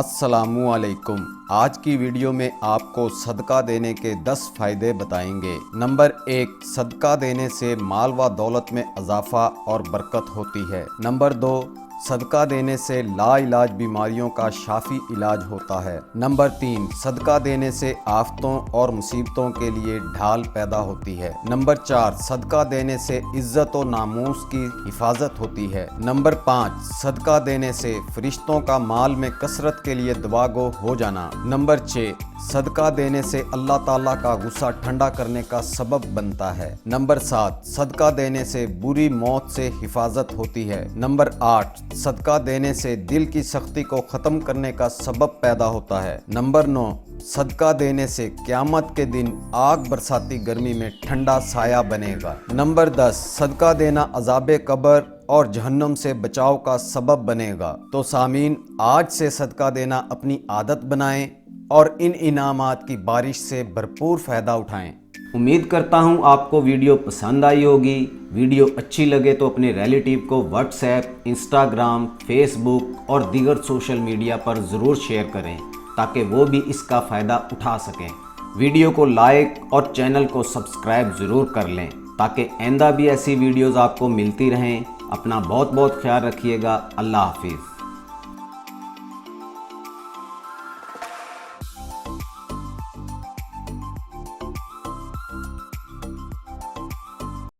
असलकुम आज की वीडियो में आपको सदका देने के 10 फ़ायदे बताएँगे। नंबर एक, सदका देने से माल व दौलत में इजाफा और बरकत होती है। नंबर दो सदका देने से लाइलाज बीमारियों का शाफी इलाज होता है। नंबर तीन, सदका देने से आफतों और मुसीबतों के लिए ढाल पैदा होती है। नंबर चार, सदका देने से इज़्ज़त और नामूस की हिफाजत होती है। नंबर पाँच, सदका देने से फरिश्तों का माल में कसरत के लिए दबागो हो जाना। नंबर छः सदका देने से अल्लाह ताला का गुस्सा ठंडा करने का सबब बनता है। नंबर सात, सदका देने से बुरी मौत से हिफाजत होती है। नंबर आठ, सदका देने से दिल की सख्ती को ख़त्म करने का सबब पैदा होता है। नंबर नौ, सदका देने से क्यामत के दिन आग बरसाती गर्मी में ठंडा साया बनेगा। नंबर दस, सदका देना अजाब कबर और जहन्नम से बचाव का सबब बनेगा। तो सामीन, आज से सदका देना अपनी आदत बनाएँ। और इन इनामात की बारिश से भरपूर फ़ायदा उठाएँ। उम्मीद करता हूँ आपको वीडियो पसंद आई होगी। वीडियो अच्छी लगे तो अपने रिलेटिव को व्हाट्सएप इंस्टाग्राम फेसबुक और दीगर सोशल मीडिया पर ज़रूर शेयर करें, ताकि वो भी इसका फ़ायदा उठा सकें। वीडियो को लाइक और चैनल को सब्सक्राइब ज़रूर कर लें, ताकि आइंदा भी ऐसी वीडियोज़ आपको मिलती रहें। अपना बहुत बहुत ख्याल रखिएगा। अल्लाह हाफिज़।